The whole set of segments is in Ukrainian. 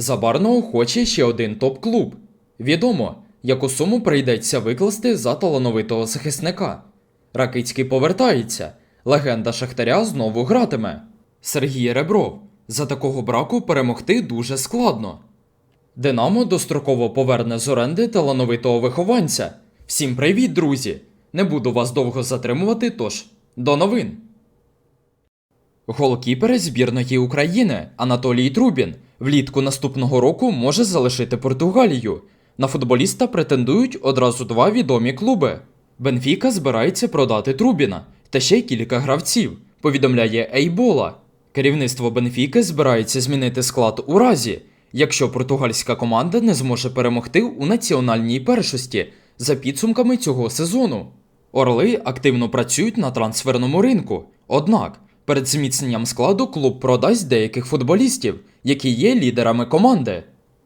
Забарного хоче ще один топ-клуб. Відомо, яку суму прийдеться викласти за талановитого захисника. Ракицький повертається. Легенда Шахтаря знову гратиме. Сергій Ребров. За такого браку перемогти дуже складно. Динамо достроково поверне з оренди талановитого вихованця. Всім привіт, друзі! Не буду вас довго затримувати, тож до новин. Голкіпер збірної України Анатолій Трубін влітку наступного року може залишити Португалію. На футболіста претендують одразу два відомі клуби. Бенфіка збирається продати Трубіна та ще кілька гравців, повідомляє Ейбола. Керівництво Бенфіки збирається змінити склад у разі, якщо португальська команда не зможе перемогти у національній першості за підсумками цього сезону. Орли активно працюють на трансферному ринку. Однак, перед зміцненням складу клуб продасть деяких футболістів, які є лідерами команди.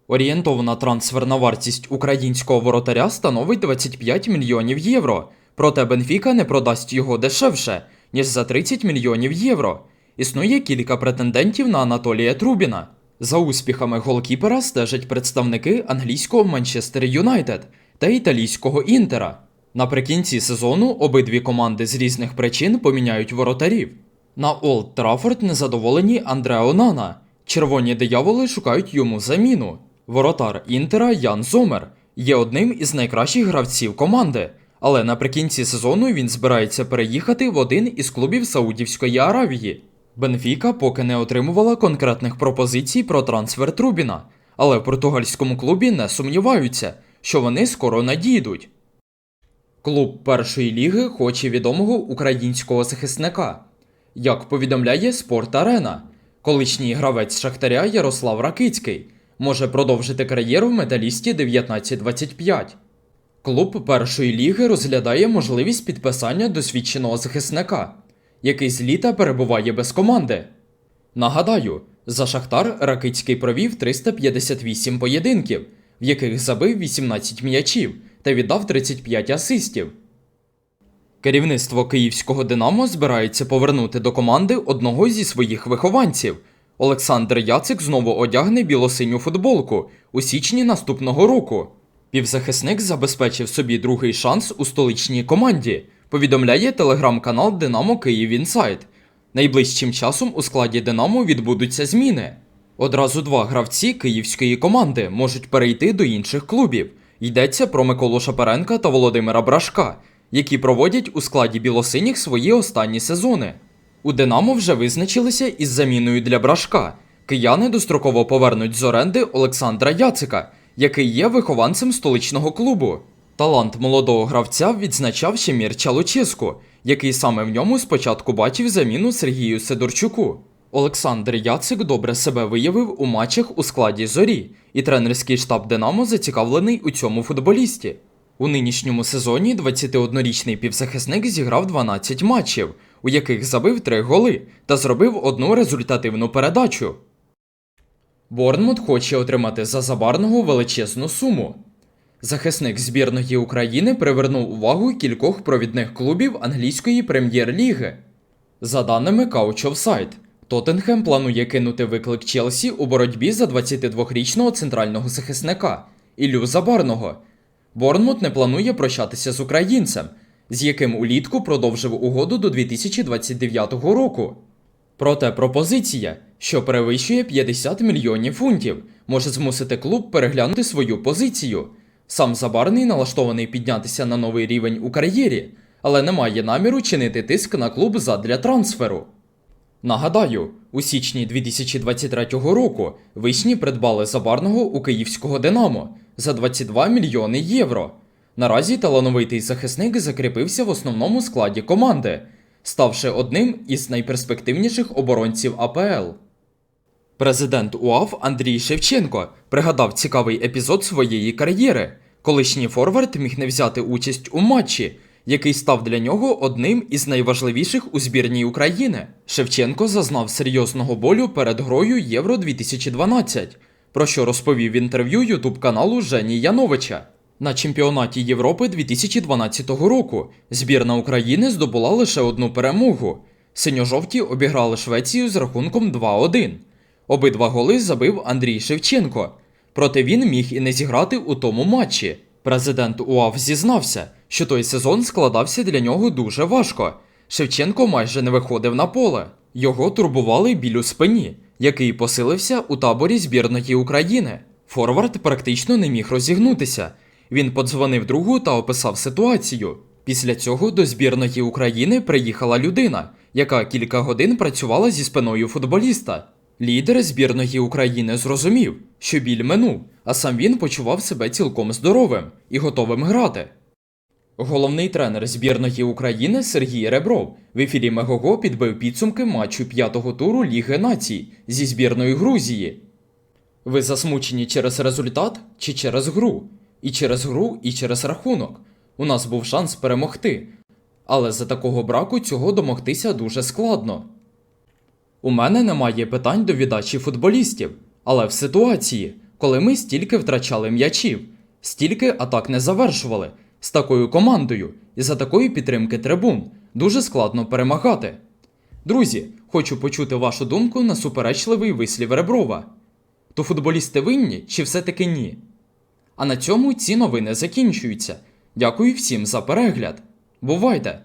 Орієнтована трансферна вартість українського воротаря становить 25 мільйонів євро, проте Бенфіка не продасть його дешевше, ніж за 30 мільйонів євро. Існує кілька претендентів на Анатолія Трубіна. За успіхами голкіпера стежать представники англійського Манчестер Юнайтед та італійського Інтера. Наприкінці сезону обидві команди з різних причин поміняють воротарів. На Олд Траффорд незадоволені Андрео Нана. Червоні дияволи шукають йому заміну. Воротар Інтера Ян Зомер є одним із найкращих гравців команди, але наприкінці сезону він збирається переїхати в один із клубів Саудівської Аравії. Бенфіка поки не отримувала конкретних пропозицій про трансфер Трубіна, але в португальському клубі не сумніваються, що вони скоро надійдуть. Клуб першої ліги хоче відомого українського захисника. Як повідомляє Спорт Арена, колишній гравець Шахтаря Ярослав Ракицький може продовжити кар'єру в металісті 1925. Клуб першої ліги розглядає можливість підписання досвідченого захисника, який з літа перебуває без команди. Нагадаю, за Шахтар Ракицький провів 358 поєдинків, в яких забив 18 м'ячів та віддав 35 асистів. Керівництво київського Динамо збирається повернути до команди одного зі своїх вихованців. Олександр Яцик знову одягне білосиню футболку у січні наступного року. Півзахисник забезпечив собі другий шанс у столичній команді, повідомляє телеграм-канал Динамо Київ Інсайт. Найближчим часом у складі Динамо відбудуться зміни. Одразу два гравці київської команди можуть перейти до інших клубів. Йдеться про Миколу Шапаренка та Володимира Брашка, які проводять у складі білосиніх свої останні сезони. У Динамо вже визначилися із заміною для Брашка. Кияни достроково повернуть з оренди Олександра Яцика, який є вихованцем столичного клубу. Талант молодого гравця відзначав ще Мірча Луческу, який саме в ньому спочатку бачив заміну Сергію Сидорчуку. Олександр Яцик добре себе виявив у матчах у складі зорі, і тренерський штаб Динамо зацікавлений у цьому футболісті. У нинішньому сезоні 21-річний півзахисник зіграв 12 матчів, у яких забив 3 голи та зробив одну результативну передачу. Борнмут хоче отримати за забарного величезну суму. Захисник збірної України привернув увагу кількох провідних клубів англійської прем'єр-ліги. За даними Couch Тоттенхем планує кинути виклик Челсі у боротьбі за 22-річного центрального захисника Іллю Забарного. Борнмут не планує прощатися з українцем, з яким улітку продовжив угоду до 2029 року. Проте пропозиція, що перевищує 50 мільйонів фунтів, може змусити клуб переглянути свою позицію. Сам Забарний налаштований піднятися на новий рівень у кар'єрі, але не має наміру чинити тиск на клуб задля трансферу. Нагадаю, у січні 2023 року вишні придбали Забарного у київського Динамо за 22 мільйони євро. Наразі талановитий захисник закріпився в основному складі команди, ставши одним із найперспективніших оборонців АПЛ. Президент УАФ Андрій Шевченко пригадав цікавий епізод своєї кар'єри. Колишній форвард міг не взяти участь у матчі, який став для нього одним із найважливіших у збірній України. Шевченко зазнав серйозного болю перед грою Євро 2012, про що розповів в інтерв'ю ютуб каналу Жені Яновича. На чемпіонаті Європи 2012 року збірна України здобула лише одну перемогу. Синьо-жовті обіграли Швецію з рахунком 2-1. Обидва голи забив Андрій Шевченко. Проте він міг і не зіграти у тому матчі. Президент УАВ зізнався, що той сезон складався для нього дуже важко. Шевченко майже не виходив на поле. Його турбували біль у спині, який посилився у таборі збірної України. Форвард практично не міг розігнутися. Він подзвонив другу та описав ситуацію. Після цього до збірної України приїхала людина, яка кілька годин працювала зі спиною футболіста. Лідер збірної України зрозумів, що біль минув, а сам він почував себе цілком здоровим і готовим грати. Головний тренер збірної України Сергій Ребров в ефірі Мегого підбив підсумки матчу п'ятого туру Ліги націй зі збірною Грузії. Ви засмучені через результат чи через гру? І через гру, і через рахунок. У нас був шанс перемогти. Але за такого браку цього домогтися дуже складно. У мене немає питань до віддачі футболістів, але в ситуації, коли ми стільки втрачали м'ячів, стільки атак не завершували, з такою командою і за такої підтримки трибун дуже складно перемагати. Друзі, хочу почути вашу думку на суперечливий вислів Реброва. То футболісти винні чи все-таки ні? А на цьому ці новини закінчуються. Дякую всім за перегляд. Бувайте!